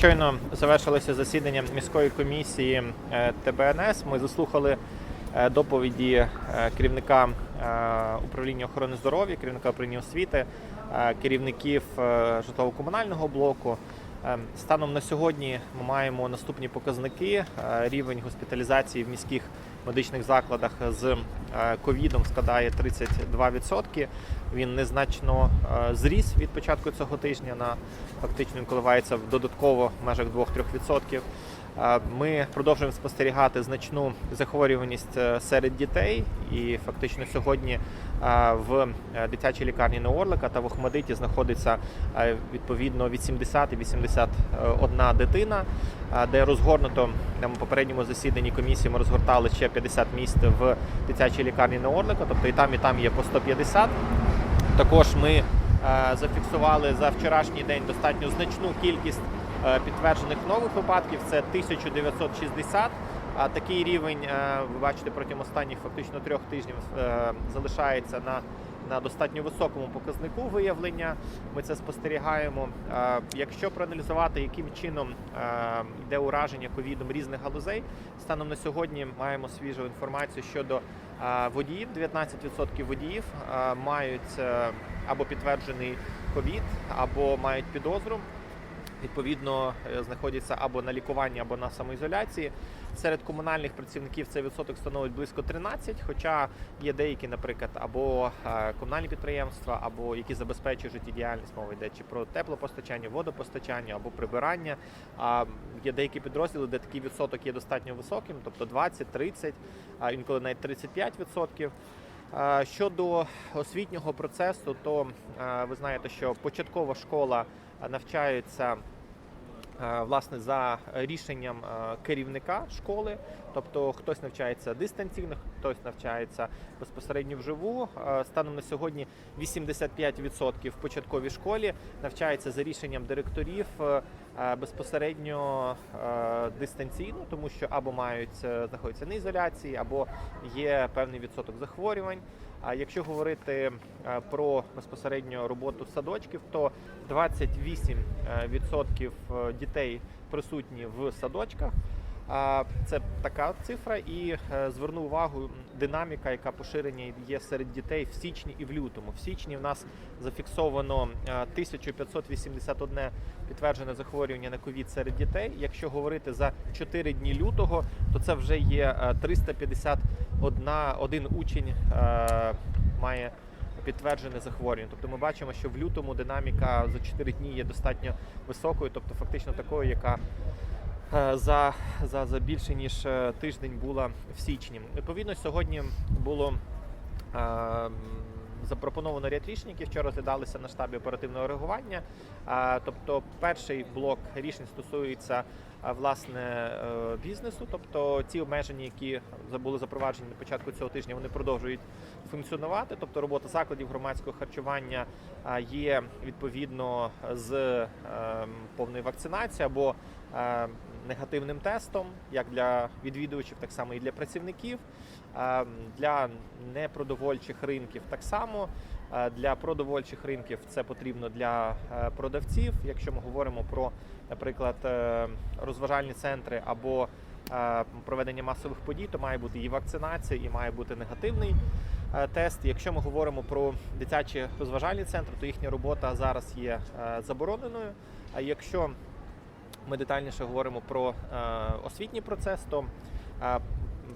Щойно завершилося засідання міської комісії е, ТБНС. Ми заслухали е, доповіді е, керівника управління охорони здоров'я, керівника управління освіти, керівників житлово-комунального блоку. Станом на сьогодні ми маємо наступні показники. Рівень госпіталізації в міських медичних закладах з е, ковідом складає 32%. Він незначно е, зріс від початку цього тижня на фактично він коливається в додатково в межах 2-3%. Ми продовжуємо спостерігати значну захворюваність е, серед дітей, і фактично сьогодні е, в е, дитячій лікарні Неорлика та в Охмадиті знаходиться відповідно від 70 і 81 дитина, де розгорнуто на попередньому засіданні комісії. Ми розгортали ще 50 місць в дитячій лікарні Неорлика, тобто і там, і там є по 150. Також ми зафіксували за вчорашній день достатньо значну кількість підтверджених нових випадків. Це 1960. А такий рівень, е, ви бачите, протягом останніх фактично трьох тижнів е, залишається на, на достатньо високому показнику виявлення. Ми це спостерігаємо. Е, Якщо проаналізувати, яким чином е, йде ураження ковідом різних галузей, станом на сьогодні маємо свіжу інформацію щодо е, водіїв. 19% водіїв е, мають е, або підтверджений ковід, або мають підозру. Відповідно, е, знаходяться або на лікуванні, або на самоізоляції. Серед комунальних працівників цей відсоток становить близько 13, хоча є деякі, наприклад, або е, комунальні підприємства, або які забезпечують життєдіяльність, мова йде чи про теплопостачання, водопостачання або прибирання. А є деякі підрозділи, де такий відсоток є достатньо високим, тобто 20, 30, а інколи навіть 35 відсотків. Щодо освітнього процесу, то е, ви знаєте, що початкова школа навчається власне за рішенням е, керівника школи, тобто хтось навчається дистанційно, хтось навчається безпосередньо вживу. Е, Станом на сьогодні 85% в початковій школі навчається за рішенням директорів е, е, безпосередньо е, дистанційно, тому що або мають е, знаходяться на ізоляції, або є певний відсоток захворювань. А якщо говорити е, про безпосередньо роботу садочків, то 28% е, дітей присутні в садочках. А Це така цифра, і е, зверну увагу динаміка, яка поширення є серед дітей в січні і в лютому. В січні в нас зафіксовано 1581 підтверджене захворювання на ковід серед дітей. Якщо говорити за 4 дні лютого, то це вже є 350 одна, один учень е, має підтверджене захворювання. Тобто ми бачимо, що в лютому динаміка за 4 дні є достатньо високою, тобто фактично такою, яка е, за за, за більше ніж е, тиждень була в січні. Відповідно, сьогодні було. Е, запропоновано ряд рішень, які вчора розглядалися на штабі оперативного реагування. Тобто, перший блок рішень стосується власне е, бізнесу, тобто ці обмеження, які були запроваджені на початку цього тижня, вони продовжують функціонувати. Тобто робота закладів громадського харчування є відповідно з е, повною вакцинацією або е, негативним тестом, як для відвідувачів, так само і для працівників. Для непродовольчих ринків так само. Для продовольчих ринків це потрібно для е, продавців. Якщо ми говоримо про, наприклад, е, розважальні центри або е, проведення масових подій, то має бути і вакцинація, і має бути негативний тест. Якщо ми говоримо про дитячі розважальні центри, то їхня робота зараз є забороненою. А якщо ми детальніше говоримо про е, освітній процес, то е,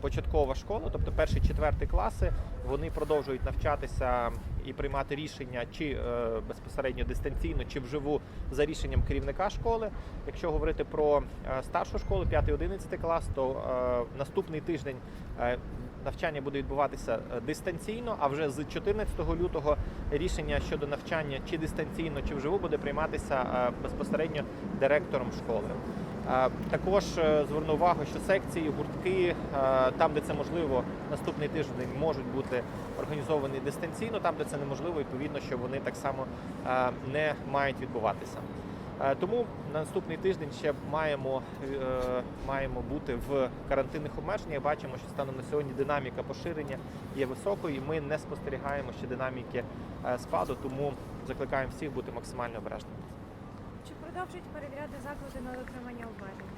початкова школа, тобто перші четверті класи, вони продовжують навчатися і приймати рішення чи е, безпосередньо дистанційно, чи вживу за рішенням керівника школи. Якщо говорити про старшу школу, 5-11 клас, то наступний тиждень навчання буде відбуватися е, дистанційно, а вже з 14 лютого рішення щодо навчання чи дистанційно, чи вживу буде прийматися е, безпосередньо директором школи. Е, Також зверну увагу, що секції, гуртки, там, де це можливо, наступний тиждень можуть бути організовані дистанційно, там, де це неможливо, відповідно, що вони так само не мають відбуватися. Е, Тому на наступний тиждень ще маємо, е, маємо бути в карантинних обмеженнях. Бачимо, що станом на сьогодні динаміка поширення є високою, ми не спостерігаємо ще динаміки е, спаду, тому закликаємо всіх бути максимально обережними. Чи продовжують перевіряти заклади на дотримання обмежень?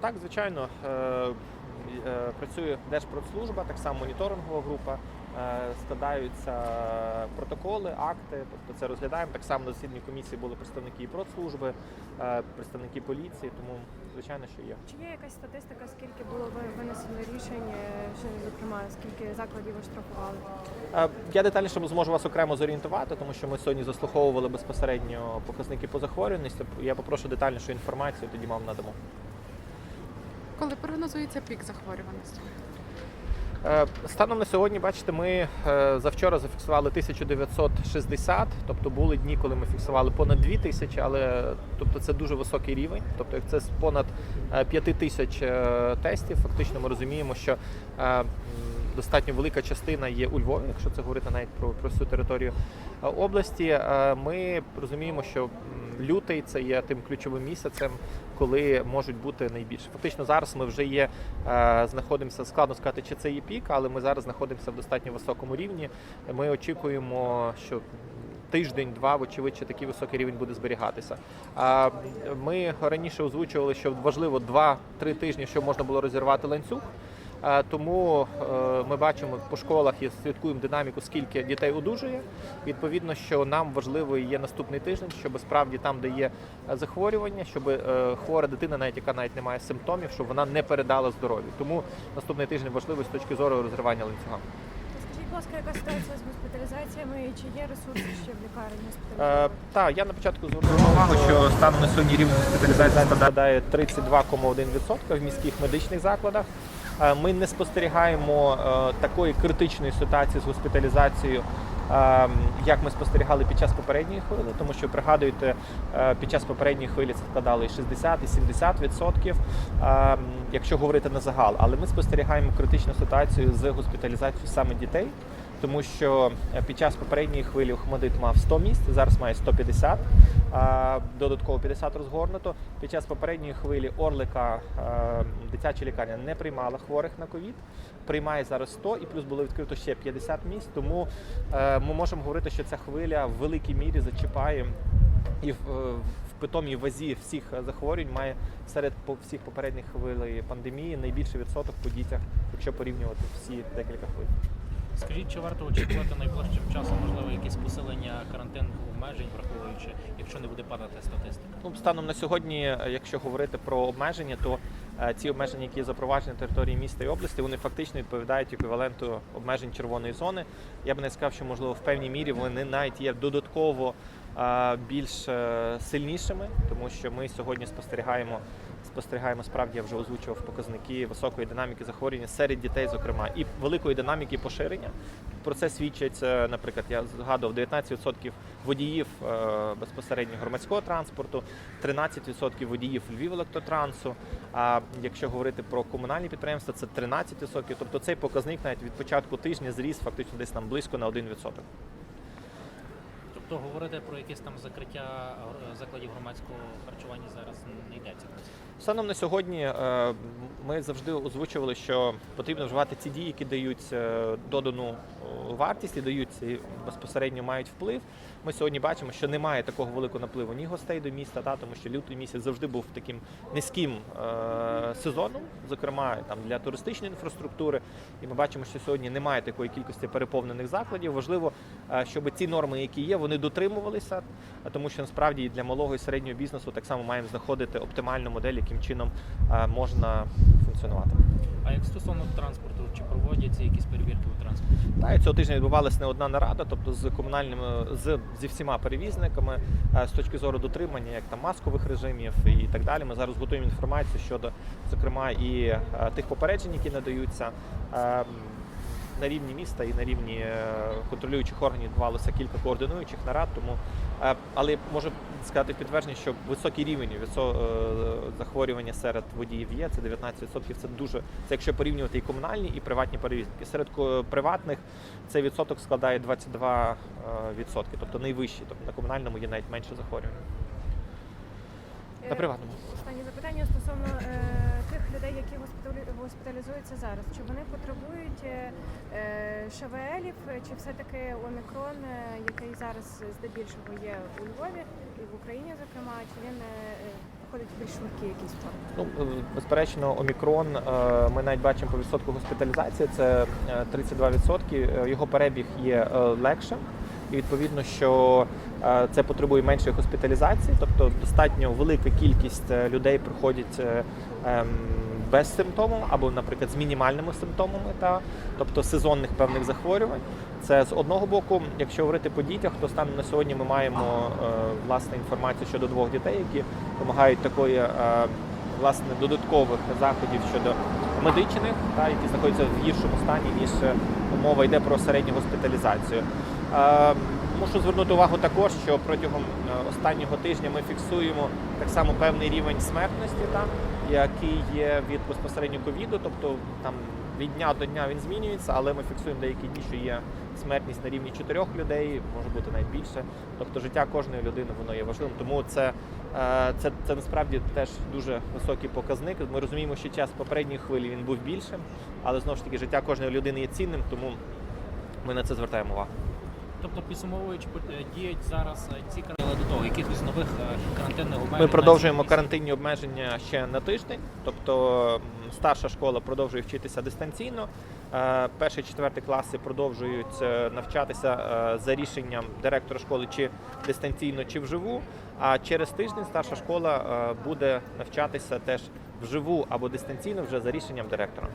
Так, звичайно, е, е, працює Держпродслужба, так само моніторингова група. е, Складаються протоколи, акти, тобто це розглядаємо. Так само на засіданні комісії були представники і продслужби, представники поліції, тому звичайно, що є. Чи є якась статистика, скільки було винесено рішень, що зокрема скільки закладів оштрафували? Я детальніше зможу вас окремо зорієнтувати, тому що ми сьогодні заслуховували безпосередньо показники по захворюваності. Я попрошу детальнішу інформацію, тоді вам надамо. Коли прогнозується пік захворюваності? Е, Станом на сьогодні, бачите, ми е, завчора зафіксували 1960, тобто були дні, коли ми фіксували понад 2000, але тобто це дуже високий рівень. Тобто, як це понад 5 тисяч е, тестів, фактично ми розуміємо, що достатньо велика частина є у Львові, якщо це говорити навіть про, про всю територію області. Ми розуміємо, що лютий це є тим ключовим місяцем, коли можуть бути найбільше. Фактично зараз ми вже є, е, знаходимося, складно сказати, чи це є пік, але ми зараз знаходимося в достатньо високому рівні. Ми очікуємо, що тиждень-два, вочевидь, такий високий рівень буде зберігатися. А ми раніше озвучували, що важливо 2-3 тижні, щоб можна було розірвати ланцюг. Е, Тому е, ми бачимо по школах і слідкуємо динаміку, скільки дітей одужує. Відповідно, що нам важливо є наступний тиждень, щоб справді там, де є захворювання, щоб е, хвора дитина, навіть яка навіть не має симптомів, щоб вона не передала здоров'ю. Тому наступний тиждень важливий з точки зору розривання ланцюга. Скажіть, будь ласка, яка ситуація з госпіталізаціями і чи є ресурси ще в лікарні Е, госпіталізованих? так, я на початку звернув увагу, що станом на сьогодні рівень госпіталізації складає 32,1% в міських медичних закладах. Е, Ми не спостерігаємо е, такої критичної ситуації з госпіталізацією, е, як ми спостерігали під час попередньої хвилі, тому що пригадуєте, під час попередньої хвилі це складали і 60, і 70%, е, якщо говорити на загал. Але ми спостерігаємо критичну ситуацію з госпіталізацією саме дітей тому що е, під час попередньої хвилі Охмадит мав 100 місць, зараз має 150, а, додатково 50 розгорнуто. Під час попередньої хвилі Орлика е, дитяча лікарня не приймала хворих на ковід, приймає зараз 100 і плюс було відкрито ще 50 місць. Тому е, ми можемо говорити, що ця хвиля в великій мірі зачіпає і в, питомій вазі всіх захворювань має серед всіх попередніх хвилей пандемії найбільший відсоток по дітях, якщо порівнювати всі декілька хвиль. Скажіть, чи варто очікувати найближчим часом, можливо, якісь посилення карантинних обмежень, враховуючи, якщо не буде падати статистика? Ну, станом на сьогодні, е, якщо говорити про обмеження, то е, ці обмеження, які запроваджені на території міста і області, вони фактично відповідають еквіваленту обмежень червоної зони. Я б не сказав, що можливо в певній мірі вони навіть є додатково е, більш сильнішими, тому що ми сьогодні спостерігаємо. Спостерігаємо справді, я вже озвучував показники високої динаміки захворювання серед дітей, зокрема, і великої динаміки поширення. Про це свідчить, е, наприклад, я згадував 19% водіїв е, безпосередньо громадського транспорту, 13% водіїв Львів електротрансу. А якщо говорити про комунальні підприємства, це 13%. Тобто цей показник навіть від початку тижня зріс фактично десь там близько на 1%. Тобто говорити про якесь там закриття е, закладів громадського харчування зараз не йдеться. Станом на сьогодні е, ми завжди озвучували, що потрібно вживати ці дії, які дають е, додану вартість і дають і безпосередньо мають вплив. Ми сьогодні бачимо, що немає такого великого напливу ні гостей до міста, та тому що лютий місяць завжди був таким низьким сезоном, зокрема там для туристичної інфраструктури. І ми бачимо, що сьогодні немає такої кількості переповнених закладів. Важливо, щоб ці норми, які є, вони дотримувалися, тому що насправді і для малого і середнього бізнесу так само маємо знаходити оптимальну модель, яким чином е, можна функціонувати. А як стосовно транспорту, чи проводяться якісь перевірки у транспорті? Та і цього тижня відбувалася не одна нарада, тобто з комунальними з зі всіма перевізниками е, з точки зору дотримання, як там маскових режимів і так далі. Ми зараз готуємо інформацію щодо, зокрема, і е, тих попереджень, які надаються. На рівні міста і на рівні е, контролюючих органів відбувалося кілька координуючих нарад. Тому, е, але можу сказати підтвердження, що високий рівень е, захворювання серед водіїв є. Це 19%. Це дуже це якщо порівнювати і комунальні, і приватні перевізники. Серед приватних цей відсоток складає 22%, е, тобто найвищий. Тобто на комунальному є навіть менше захворювань. На приватному. Останнє запитання стосовно е, тих людей, які госпіталізуються зараз. Чи вони потребують е, е, ШВЛів, чи все-таки омікрон, е, який зараз здебільшого є у Львові, і в Україні, зокрема, чи він е, входить в більш швидкі якісь форми? Ну, безперечно, омікрон. Ми навіть бачимо по відсотку госпіталізації. Це е, 32%. Е, Його перебіг є легшим. І відповідно, що це потребує меншої госпіталізації, тобто достатньо велика кількість людей приходять ем, без симптомів або, наприклад, з мінімальними симптомами, та тобто сезонних певних захворювань. Це з одного боку, якщо говорити по дітях, то станом на сьогодні ми маємо е, власне інформацію щодо двох дітей, які вимагають такої е, власне додаткових заходів щодо медичних, та які знаходяться в гіршому стані, ніж е, мова йде про середню госпіталізацію. Е, Мушу звернути увагу також, що протягом е, останнього тижня ми фіксуємо так само певний рівень смертності, та, який є від безпосередньо ковіду, тобто там від дня до дня він змінюється, але ми фіксуємо деякі дні, що є смертність на рівні чотирьох людей, може бути навіть більше. Тобто життя кожної людини воно є важливим. Тому це, е, це, це насправді теж дуже високий показник. Ми розуміємо, що час попередньої хвилі він був більшим, але знову ж таки життя кожної людини є цінним, тому ми на це звертаємо увагу. Тобто, підсумовуючи, е, діють зараз е, ці карантини до того, якихось нових е, карантинних обмежень. Ми продовжуємо карантинні обмеження ще на тиждень, тобто старша школа продовжує вчитися дистанційно. Перші четверті класи продовжують навчатися за рішенням директора школи чи дистанційно, чи вживу. А через тиждень старша школа буде навчатися теж вживу або дистанційно вже за рішенням директора.